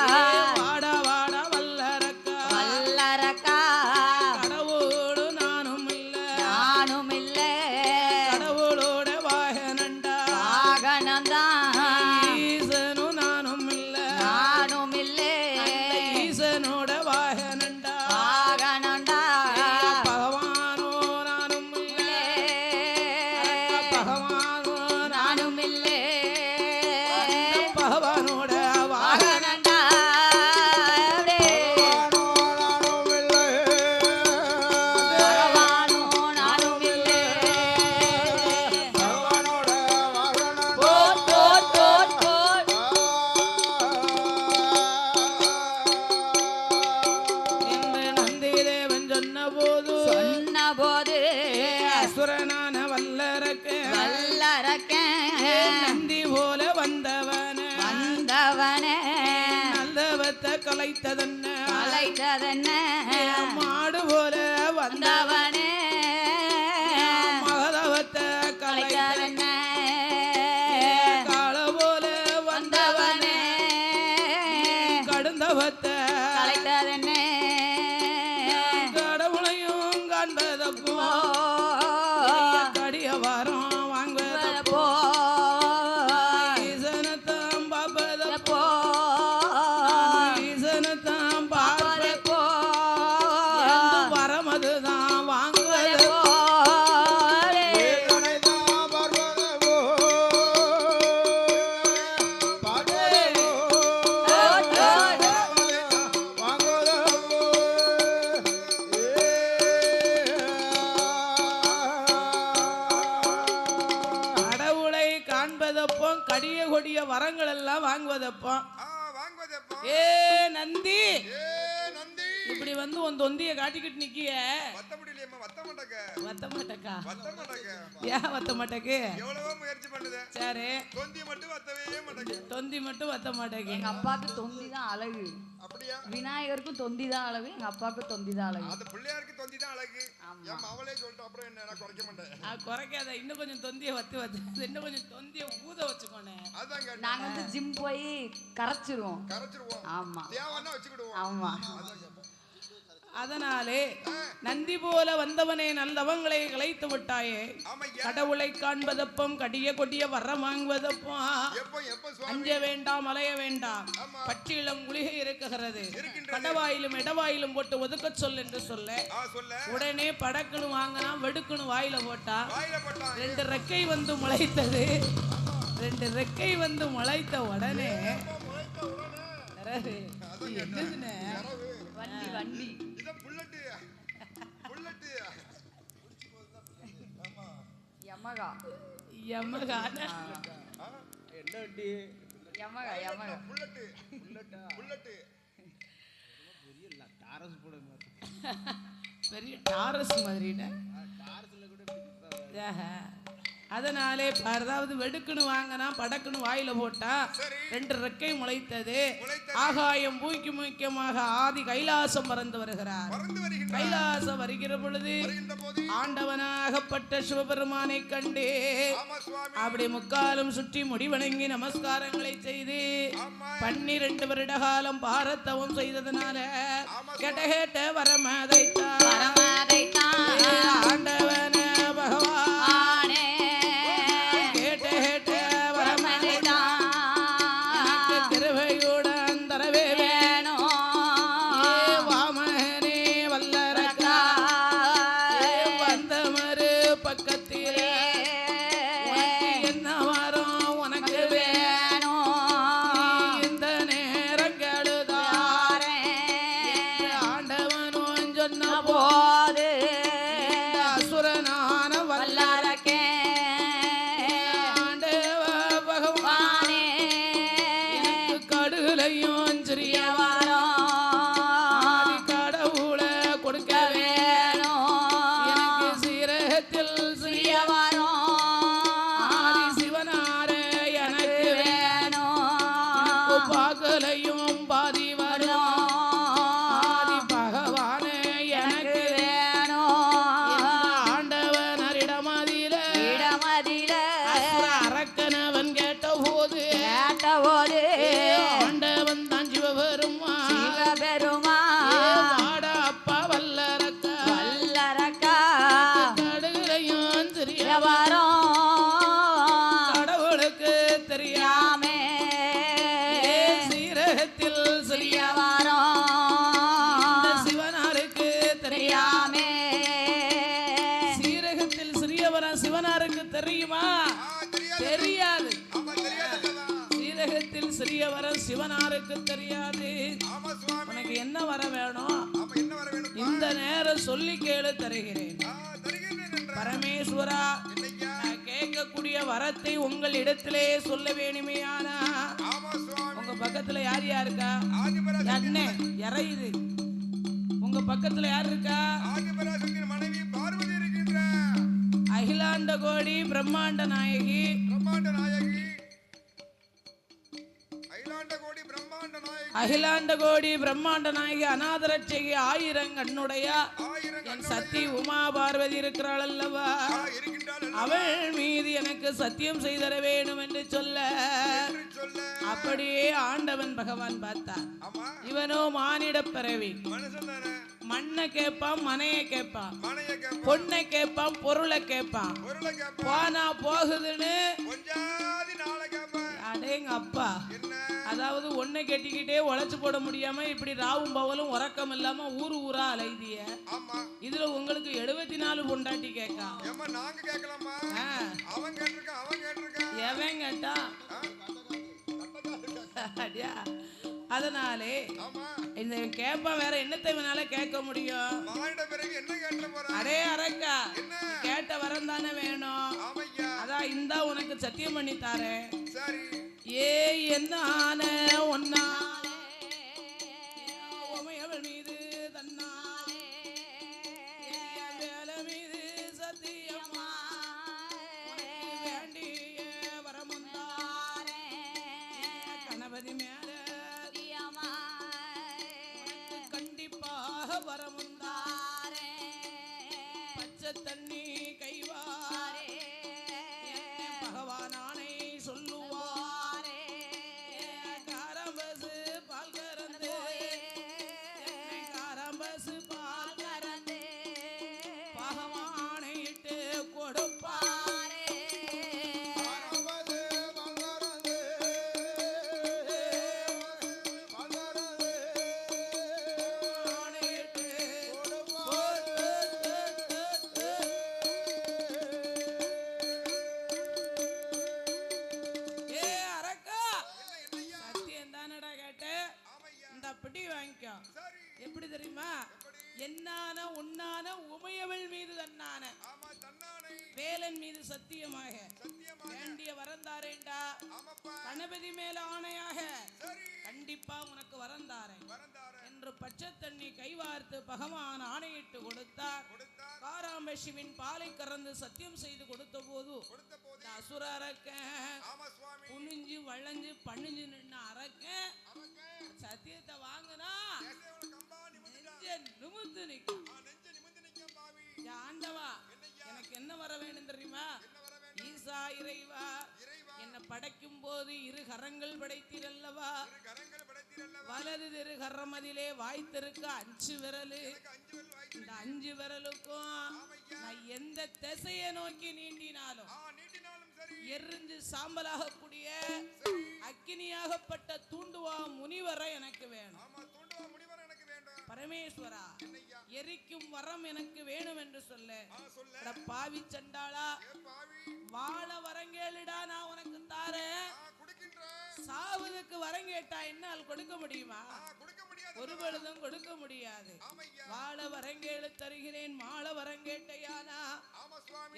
yeah. போது சொன்ன போது அசுரனான வல்லரக்கு வல்லரக்க நந்தி போல வந்தவன. வந்தவனே நல்லவத்தை கலைத்ததன்ன? அழைத்ததென்ன மாடு போல வந்த வந்தவனே உன் தொந்திய காட்டிக்கிட்டு நிக்கிய. வத்த மாட்டக்கா ஏன் வத்த மாட்டக்கு எவ்வளவோ முயற்சி பண்ணுது. சரி. தொந்தி மட்டும் வத்தவே மாட்டேங்குது தொந்தி மட்டும் வத்த மாட்டேங்க எங்க அப்பாவுக்கு தொந்தி தான் அழகு. அப்படியா? விநாயகருக்கும் தொந்தி தான் அழகு எங்க அப்பாவுக்கு தொந்தி தான் அழகு. அந்த பிள்ளையாருக்கு தொந்தி தான் அழகு என் அவளே சொல்லிட்டு அப்புறம் என்ன நான் குறைக்க மாட்டேன். ஆ, குறைக்காத இன்னும் கொஞ்சம் தொந்திய வத்தி வச்சு இன்னும் கொஞ்சம் தொந்திய ஊத வச்சுக்கோனே. அதான் கேட்டேன் நாங்க வந்து ஜிம் போய் கரைச்சிருவோம். கரைச்சிருவோம். ஆமா. தேவைன்னா வச்சுக்கிடுவோம். ஆமா. அதனாலே நந்தி போல வந்தவனே நல்லவங்களை கலைத்து விட்டாயே. கடவுளை காண்பதப்பம் கடிய கொடிய வர வாங்குவதப்பம். அஞ்ச வேண்டாம் அலைய வேண்டாம். பட்டியலம் குளிகை இருக்குகிறது கடவாயிலும் இடவாயிலும் போட்டு ஒதுக்க சொல் என்று சொல்ல. உடனே படக்குன்னு வாங்கினா வெடுக்குன்னு வாயில போட்டா. ரெண்டு ரெக்கை வந்து முளைத்தது. ரெண்டு ரெக்கை வந்து முளைத்த உடனே. என்னதுண்ணே? வண்டி வண்டி. இதான் புல்லட்டு. புல்லட்டு. யமகா. யமகான யமகா யமகா. புல்லட்டு. புல்லட்டு? பெரிய டாரஸ் மாதிரிண்ணே ஆஹா. அதனாலே அதாவது வெடுக்குன்னு வாங்கினா படக்குன்னு வாயில போட்டா ரெண்டு ரெக்கை முளைத்தது. ஆகாயம் பூய்க்கு முக்கியமாக ஆதி கைலாசம் பறந்து வருகிறார். கைலாசம் வருகிற பொழுது ஆண்டவனாகப்பட்ட சிவபெருமானை கண்டு ஆமா சுவாமி. அப்படி முக்காலும் சுற்றி முடிவணங்கி நமஸ்காரங்களை செய்து பன்னிரண்டு வருட காலம் பாரத்தவம் செய்ததுனால கேட்ட கேட்ட வரமதைத்தான் ஆண்டவன சிவனாருக்கு தெரியுமா? தெரியாது. சீரகத்தில் சிறியவரன் சிவனாருக்கு தெரியாது. உனக்கு என்ன வர வேணும்? வர இந்த நேரம் சொல்லி கேளு தருகிறேன். பரமேஸ்வரா கேட்கக்கூடிய வரத்தை உங்கள் இடத்திலே சொல்ல வேணுமேயானா உங்க பக்கத்துல யார் யாருக்கா ஆதிபரா அண்ணே இறையுது. உங்க பக்கத்துல யார் இருக்கா? மனைவி அகிலாண்ட கோடி பிரம்மாண்ட நாயகி. பிரம்மாண்ட நாயகி. அகிலாண்ட கோடி பிரம்மாண்ட நாயகி அநாதரட்சகி ஆயிரம் கண்ணுடைய என் சத்தி உமா பார்வதி இருக்கிறாள் அல்லவா? அவள் மீது எனக்கு சத்தியம் செய்தர வேண்டும் என்று சொல்ல. அப்படியே ஆண்டவன் பகவான் பார்த்தார். இவனோ மானிட பிறவி. மண்ணை கேட்பான் மனையை கேட்பான் பொண்ணை கேட்பான் பொருளை கேட்பான் போனா போகுதுன்னு அடேங்க அப்பா. அதாவது ஒன்னை கட்டிக்கிட்டே உழைச்சு போட முடியாம இப்படி ராவும் பவலும் உறக்கம் இல்லாம ஊரு ஊரா அலைதிய இதுல உங்களுக்கு எழுபத்தி நாலு பொண்டாட்டி கேட்கா எவன் கேட்டா? அடியா. அதனாலே இந்த கேப்பா வேற என்னத்தை இவனால கேட்க முடியும்? அடே அரக்கா கேட்ட வரம் தானே வேணும். அதான் இந்தா உனக்கு சத்தியம் பண்ணி தாரேன். ஏ என்ன ஆன ஒன்னா பச்சை தண்ணி கைவார்த்து பகவான் ஆணையிட்டு கொடுத்தார். காராம்பசிவின் பாலை கறந்து சத்தியம் செய்து கொடுத்த போது அசுர சுவாமி. குனிஞ்சு வளைஞ்சு பணிஞ்சு நின்ன அரக்கன் அவங்க சத்தியத்தை வாங்கினா நிமிர்ந்து நிற்கும் ஆண்டவா எனக்கு என்ன வர வேண்டும் தெரியுமா? ஈசா இறைவா என்னை படைக்கும் போது இரு கரங்கள் படைத்தீரல்லவா? வலது திரு கரமதிலே வாய்த்திருக்க அஞ்சு விரலு. இந்த அஞ்சு விரலுக்கும் நான் எந்த திசையை நோக்கி நீண்டினாலும் எரிஞ்சு சாம்பலாகக்கூடிய அக்கினியாகப்பட்ட தூண்டுவா முனிவரை எனக்கு வேணும். பரமேஸ்வரா எரிக்கும் வரம் எனக்கு வேணும் என்று சொல்ல. பாவி சண்டாளா. வாழ வரங்கேளுடா நான் உனக்கு தாரேன் சாவதுக்கு வரம் கேட்டா என்னால் கொடுக்க முடியுமா? ஆ கொடுக்க முடியாது. ஒரு பொழுதும் கொடுக்க முடியாது. வாழ வரங்கேளு தருகிறேன் மாள வரங்கேட்டையானா?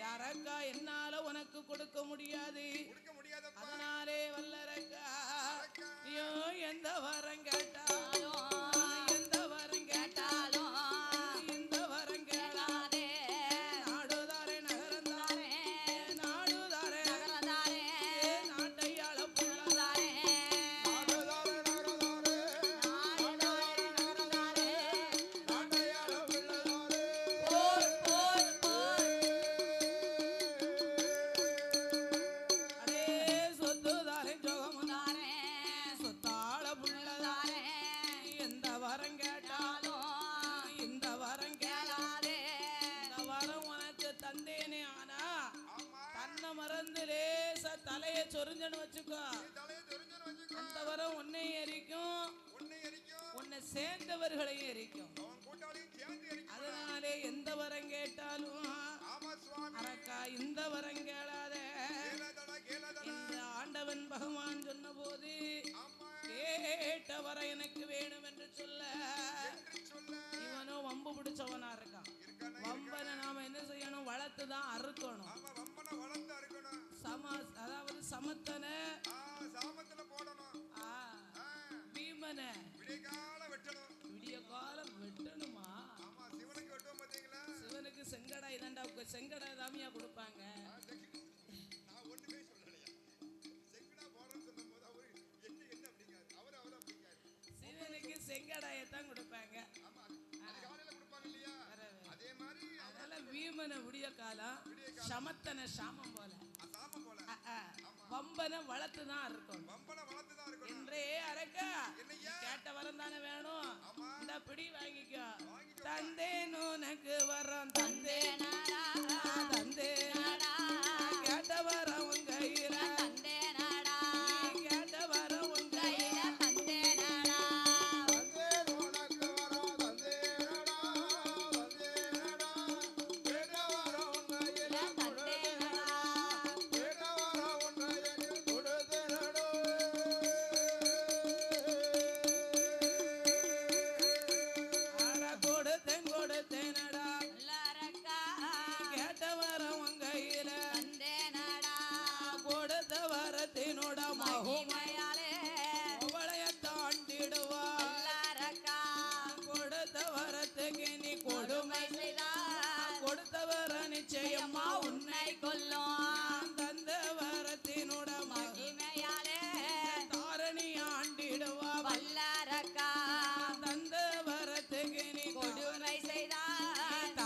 யாரக்கா என்னால உனக்கு கொடுக்க முடியாது? அதனாலே வல்லரக்கா சொரிஞ்சனு வச்சுக்கோ. அந்த வரம் உன்னை எரிக்கும். உன்னை சேர்ந்தவர்களை சேர்ந்தவர்களையும் எரிக்கும். அதனாலே எந்த வரம் கேட்டாலும் அரக்கா இந்த வரம் கேளாத. இந்த ஆண்டவன் பகவான் சொன்ன போது கேட்ட வரம் எனக்கு வேணும் என்று சொல்ல இவனும் வம்பு பிடிச்சவனா இருக்கான். வம்பனை நாம என்ன செய்யணும்? வளர்த்து தான் அறுக்கணும். சமா அதாவது சமத்தனை. சாமத்துல போடணும். பீமனை. விடிய காலம் வெட்டணும். விடிய காலம் வெட்டணுமா? ஆமா சிவனுக்கு வெட்டுவோம் பாத்தீங்களா? சிவனுக்கு செங்கடா இதாண்டா செங்கடா தாமியா கொடுப்பாங்க. நான் ஒண்ணுமே சொல்லலையா? கொடுப்பாங்க. ஆமா அதே விடிய காலம் சமத்தனை சாமம் போல. வம்பனை வளர்த்து தான் இருக்கும் வம்பனை வளர்த்து தான் இருக்கணும் என்றே அரக்கா? கேட்ட வரம் தானே வேணும். இந்த பிடி வாங்கிக்கோ. தந்தேன் உனக்கு வரம் தந்தே நாடா தந்தே நாடா கேட்ட வரம்.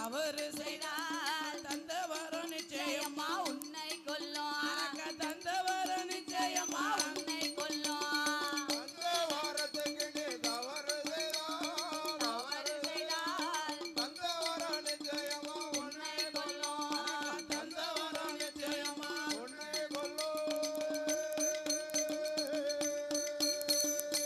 amor sem nada.